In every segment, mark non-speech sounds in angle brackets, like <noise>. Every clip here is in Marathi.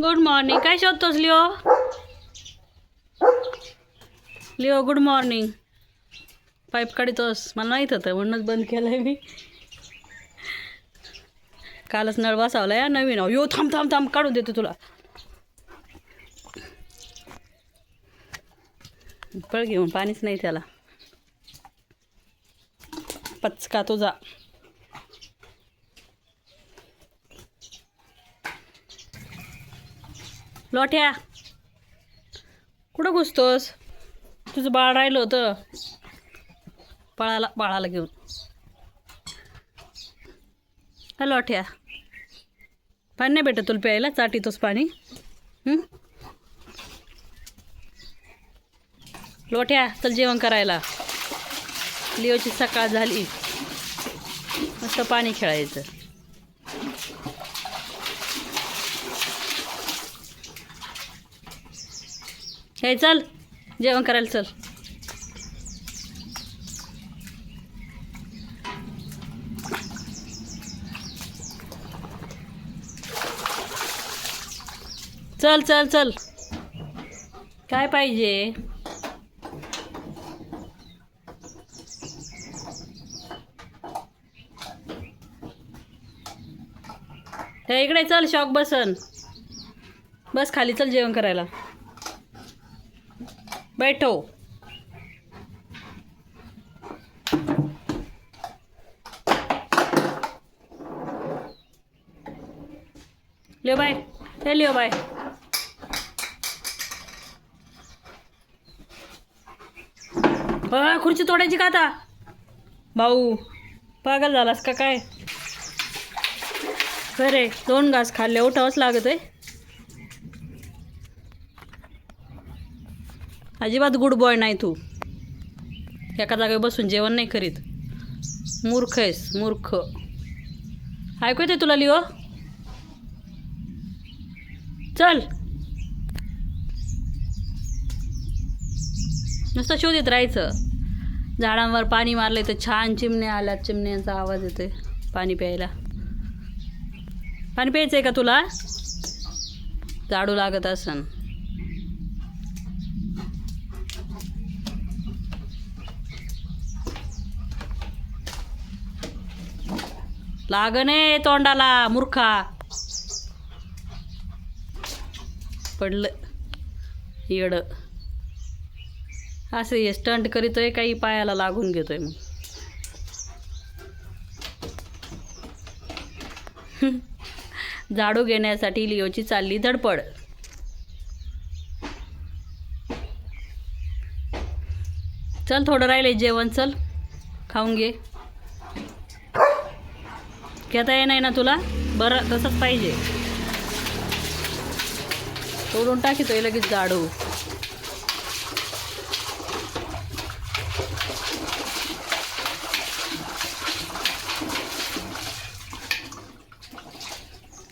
गुड मॉर्निंग काय शोधतोस Leo Leo good morning pipe काढतोस मला माहीत होतं म्हणूनच बंद केलं आहे मी कालच नळ बसावला या नवीन यो थांब थांब थांब काढून देतो तुला पळ घेऊन पाणीच नाही त्याला पचका तुझा लोट्या कुठं घुसतोस? तुझं बाळ राहिलं होतं. बाळाला बाळाला घेऊन. हा लोट्या पाणी नाही भेटत तुला प्यायला चाटीतोस पाणी. लोट्या चल जेवण करायला. लिओची सकाळ झाली. मस्त पाणी खेळायचं. हे चल जेवण करायला चल. चल चल चल. काय पाहिजे? हे इकडे चल शॉक बसन. बस खाली चल जेवण करायला. बैठो। लिओ बाय हे लिओ बाय खुर्ची तोडायची का आता? भाऊ पागल झालास का काय? खरे दोन घास खाल्ले उठावंच लागत आहे अजिबात गुड बॉय नाही तू. एका जागेवर बसून जेवण नाही करीत. मूर्ख आहेस मूर्ख. ऐकू येते तुला लिओ? चल. नुसतं शोधित राहायचं. झाडांवर पाणी मारलं तर छान चिमण्या आल्या चिमण्यांचा आवाज येतोय पाणी प्यायला. पाणी प्यायचं आहे का तुला? झाडू लागत असन. लागणे तोंडाला मूर्खा. पडलं. येड. असं हे स्टंट करीतोय काही पायाला लागून घेतोय मग <laughs> झाडू घेण्यासाठी लिओची चालली धडपड. चल थोडं राहिले जेवण चल. खाऊन घे. घेता ये नाही ना तुला? बरं तसंच पाहिजे. तोडून टाकीतोय लगेच जाडू.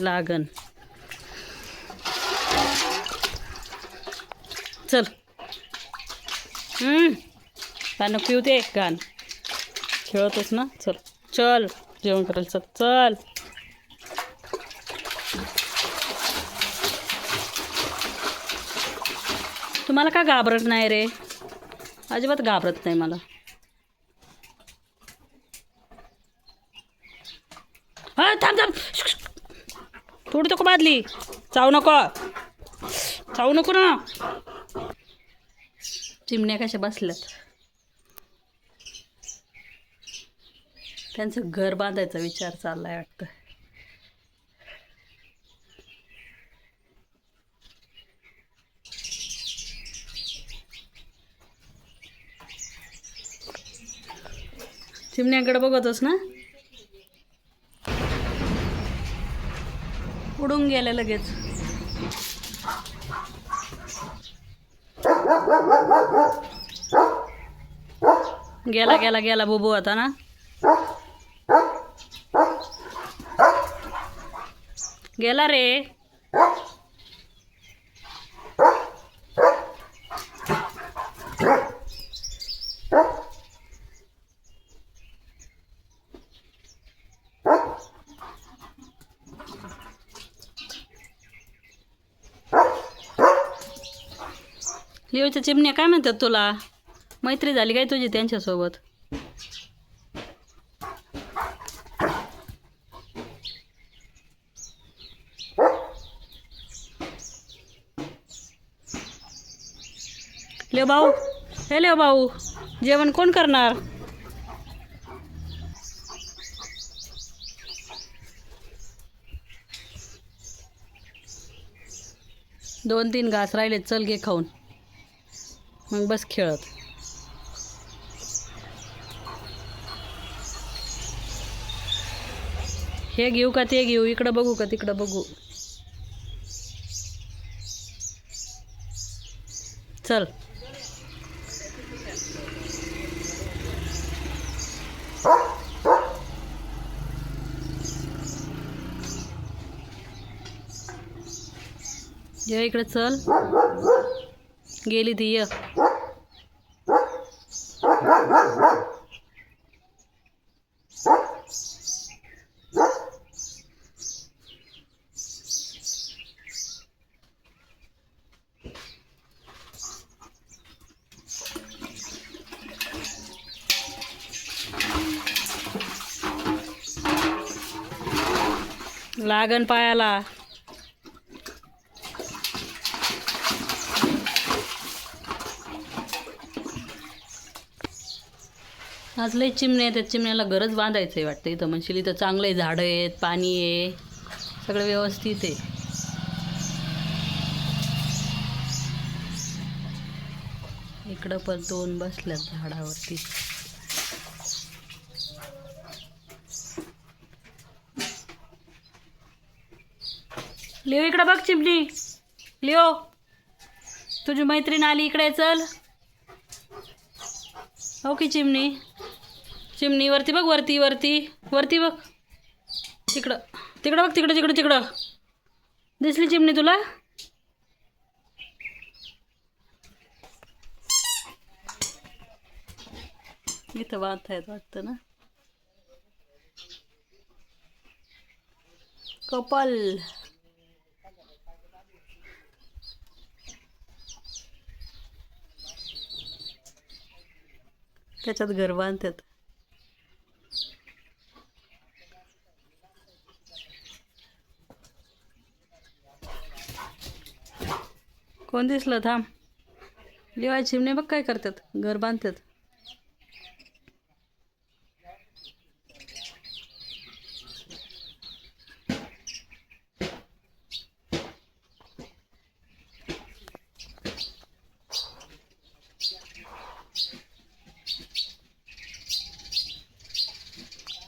लागन. चल. हम्म. पानं पिऊ दे गाण. खेळतोस ना? चल. चल. जेवण करायला चल चल तुम्हाला का घाबरत नाही रे? अजिबात घाबरत नाही मला. हा थांब थांब. शुक, शुक. थोडी नको बादली. चावू नको. चावू नको ना. चिमण्या कशा बसल्यात. त्यांचं घर बांधायचा विचार चाललाय वाटतं. चिमण्याकडे बघतोस ना? उडून गेले लगेच. गेला गेला गेला बुबू आता ना? गेला रे. लिओच्या चिमण्या काय म्हणतात तुला? मैत्री झाली काय तुझी त्यांच्यासोबत? लिओ भाऊ. हे भाऊ. जेवण कोण करणार? दोन तीन घास राहिले चल घे खाऊन. मग बस खेळत. हे घेऊ का ते घेऊ? इकडं बघू का तिकडं बघू? चल. ये इकडे चल. गेली ती ये. लागन पायाला. आज लय चिमण्या आहेत त्या चिमण्याला गरज बांधायचं आहे वाटतं इथं. म्हणशील इथं चांगलं आहे झाडं आहेत पाणी आहे. सगळं व्यवस्थित आहे. इकडं पण दोन बसल्यात झाडावरती. लिओ इकडं बघ चिमणी. लिओ तुझी मैत्रीण आली इकडे चल. हो ओके चिमणी. चिमणी वरती बघ वरती वरती वरती बघ. तिकडं. तिकडं बघ तिकडं तिकडं तिकडं. दिसली चिमणी तुला? इथं आहेत वाटतं ना. कपल. त्याच्यात घर बांधतात. कोण दिसलं? थांब. लिवाय चिमणे बघ काय करतात. घर बांधतात.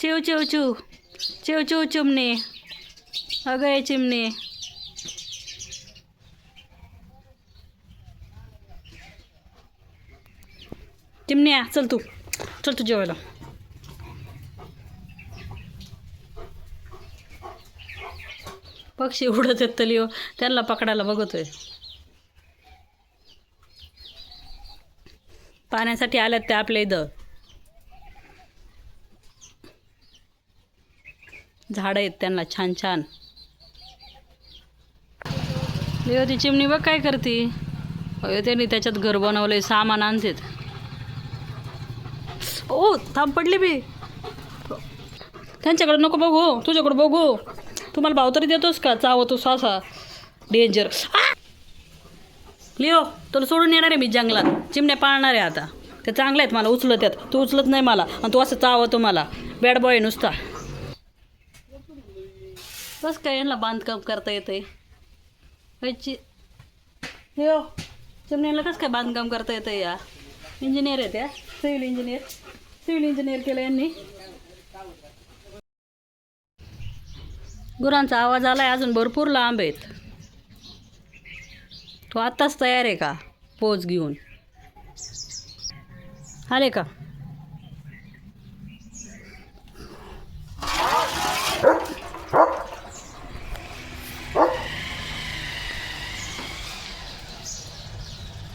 चिव चिव चिव. चिव चिव चिमणे. अगं चिमणे. चिमण्या चल तू चल तू जेवायला पक्षी उडत आहेत तली हो त्यांना पकडायला बघतोय पाण्यासाठी आल्यात ते आपल्या इथं झाडं आहेत त्यांना छान छान लिओ ती चिमणी बघ काय करते. अयो त्यांनी त्याच्यात घर बनवलंय सामान आणतात. ओ थांब पडली बी त्यांच्याकडे नको बघू तुझ्याकडे बघू. तुम्हाला भाव तरी देतोस का? चावतो सासा डेंजर लिओ तुला सोडून येणार आहे मी जंगलात. चिमण्या पाळणार आहे आता. ते चांगले आहेत मला उचलत आहेत. तू उचलत नाही मला. आणि तू असं चावतो मला बॅड बॉय नुसता. बस काय यांना बांधकाम करता येते ची हो चिमण्याला कसं काय बांधकाम करता येतं या? इंजिनियर आहेत या? सिव्हिल इंजिनियर सिव्हिल इंजिनियर केलं यांनी. गुरांचा आवाज आलाय अजून भरपूर लांब आहेत. तो आत्ताच तयार आहे का? पोच घेऊन. आले का?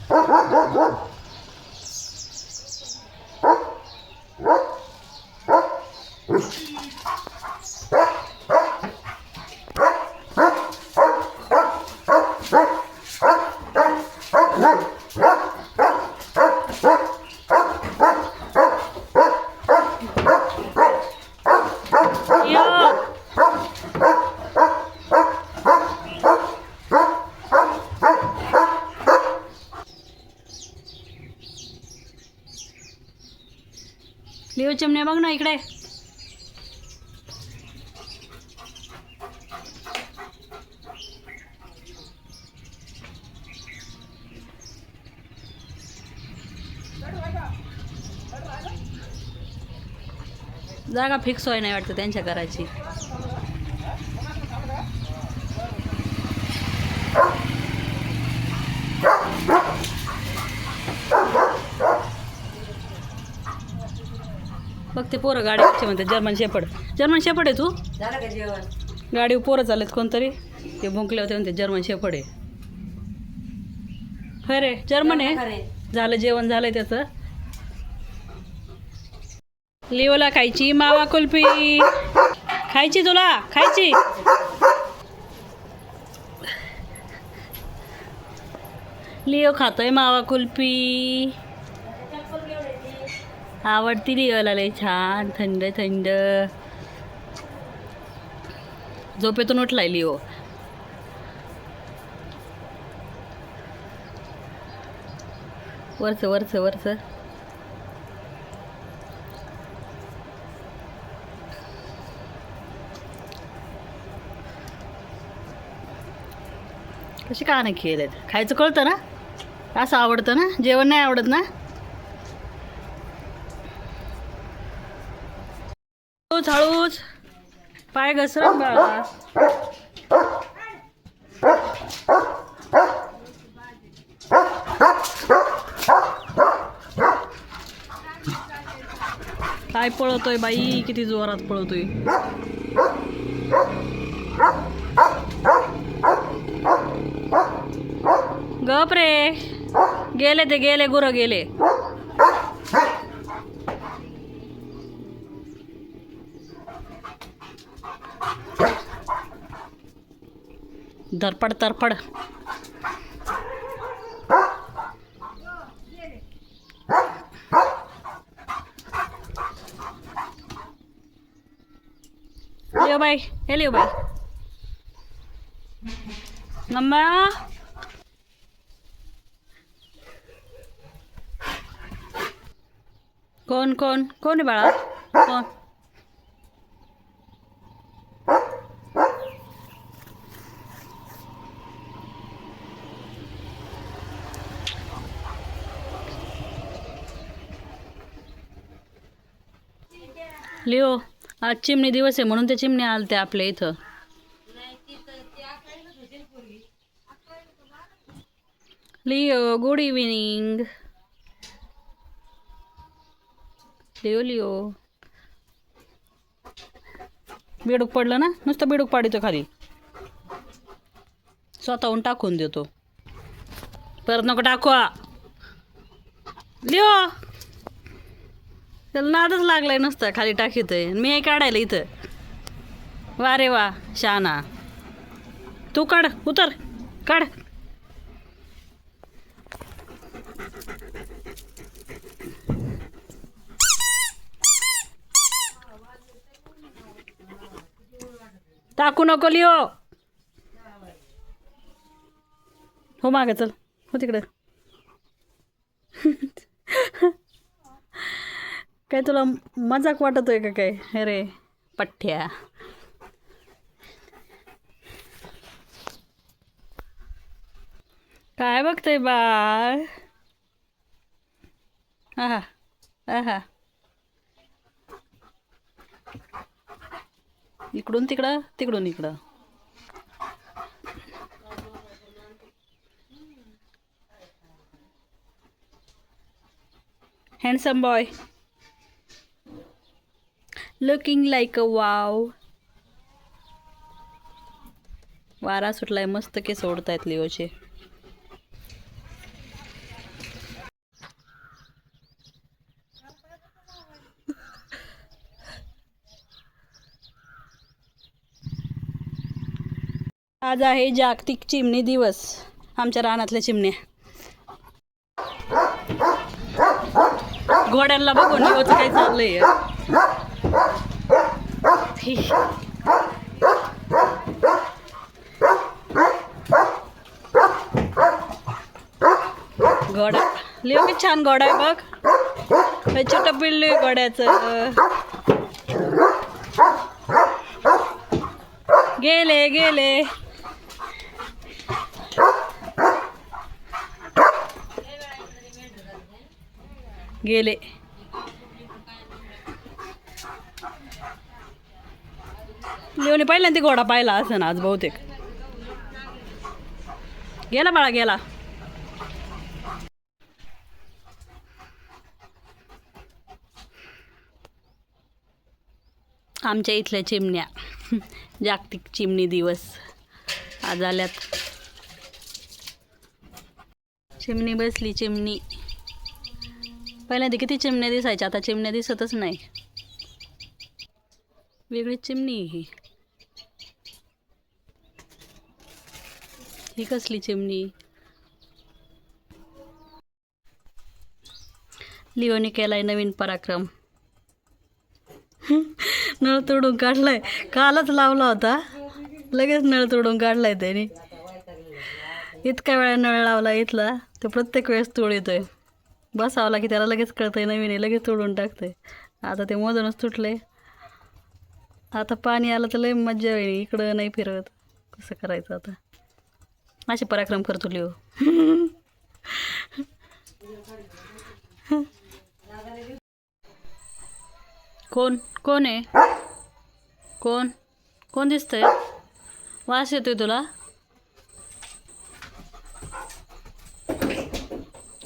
<laughs> <laughs> लिओ बघ ना इकडे. जागा फिक्स होय नाही वाटतं त्यांच्या घराची. ते पोरं गाडी म्हणते जर्मन शेपड जर्मन शेपड आहे तू? गाडी पोरं चालत कोणतरी. ते भुंकले होते म्हणते जर्मन शेपड आहे. होय रे जर्मन आहे. खरे झालं जेवण झालंय त्याचं. लिओला खायची मावा कुल्फी. खायची तुला? खायची? लिओ खातोय मावा कुल्फी. आवडती लिओला लय छान थंड थंड. झोपेतून उठलाय लिओ हो. वरच वरच वरच. कशी का नाही खेळत खायचं कळतं ना? असं आवडतं ना? जेवण नाही आवडत ना? हळूच हळूच पाय घसरत बाळा. काय पळतोय बाई? किती जोरात पळतोय. गप रे. गेले ते गेले गुरं गेले. धरपड तरपड लिओ बाई हे लिओ बाई मम्मा कोण कोण कोण आहे बाळा? लिओ आज चिमणी दिवस आहे म्हणून ते चिमण्या आलत्या आपल्या इथं. Leo good evening Leo Leo. बेडूक पडलं ना? नुसतं बेडूक पाडितो खाली. स्वतःहून टाकून देतो. परत नको टाकवा लिओ! त्याला नादच लागलाय नुसतं खाली टाकीतोय. मी हे काढायला इथं. वा रे वा शाना. तू काढ उतर. काढ. टाकू नको लिओ. हो मागे चल. हो तिकडं. <laughs> काय तुला मजाक वाटतोय का काय? अरे पठ्ठ्या. काय बघतोय बाळ? हा हा इकडून तिकडं तिकडून इकडं. Handsome boy looking like a wow वारा सुटलाय मस्त केस ओढतायत लिओचे. आज आहे जागतिक चिमणी दिवस आमच्या रानातल्या चिमण्या. घोड्यांना बघून लिओचं काय चाललंय. गोडा. लिओ की छान गोडा आहे बघ. हे छोटं लिहू आहे गेले गेले. गेले. लिओने पहिल्यांदा घोडा पाहिला असं ना आज बहुतेक. गेला बाळा गेला. आमच्या इथल्या चिमण्या. जागतिक चिमणी दिवस. आज आल्यात. चिमणी बसली चिमणी. पहिल्यांदा किती चिमण्या दिसायच्या? आता चिमण्या दिसतच नाही. वेगळी चिमणी ही. ही कसली चिमणी. लिओने केलाय नवीन पराक्रम. नळ तोडून काढलाय. कालच लावला होता. लगेच नळ तोडून काढलाय त्याने. इतक्या वेळा नळ लावला इथला तो प्रत्येक वेळेस तोड येतोय बसावला की त्याला लगेच कळतंय नवीन आहे लगेच तोडून टाकतंय. आता ते मोजूनच तुटले आता पाणी आलं तर लय मज्जा होईल इकडं नाही फिरवत कसं करायचं आता? असे पराक्रम करतो लिओ. कोण कोण आहे? कोण कोण दिसतंय? वास येतोय तुला?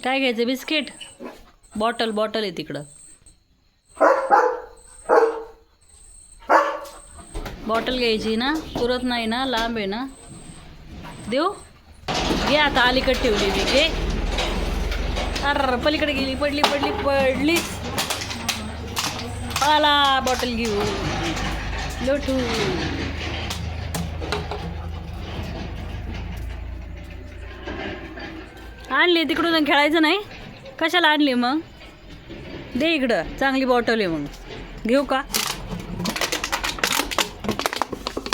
काय घ्यायचं? बिस्किट? बॉटल बॉटल आहे तिकडं. बॉटल घ्यायची ना? पुरत नाही ना? लांब आहे ना? देऊ? घे आता अलीकडे ठेवली मी घे अर पलीकडे गेली पडली पडली पडली. आला बॉटल घेऊ लोटू. आणली तिकडून खेळायचं नाही. कशाला आणली मग? दे इकडं चांगली बॉटल आहे मग. घेऊ का?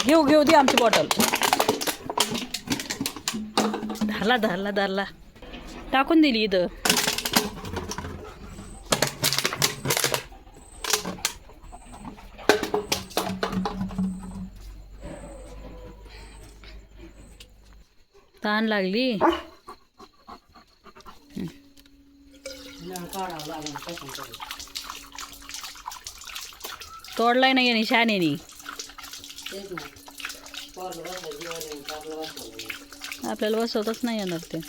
घेऊ घेऊ दे आमची बॉटल धरला धरला धरला. टाकून दिली इथं. ताण लागली. तोडलाय नाही निशाने आपल्याला बसवतच नाही येणार ते.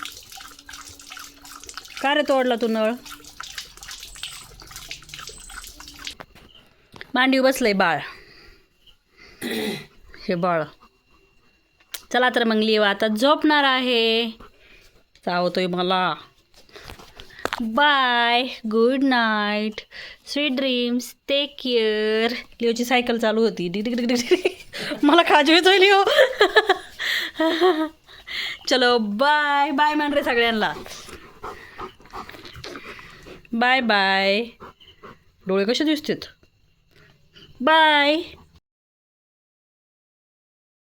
का रे तोडला तू नळ? मांडीव बसलंय बाळ. हे बाळ. चला तर मग लिवा. आता झोपणार आहे. चावतोय मला. Bye good night sweet dreams take care लिओची cycle चालू होती. डिग डिग डिग मला खाजू होईल लिओ. <laughs> चलो बाय बाय म्हण रे सगळ्यांना. बाय बाय डोळे कसे दिसतात? बाय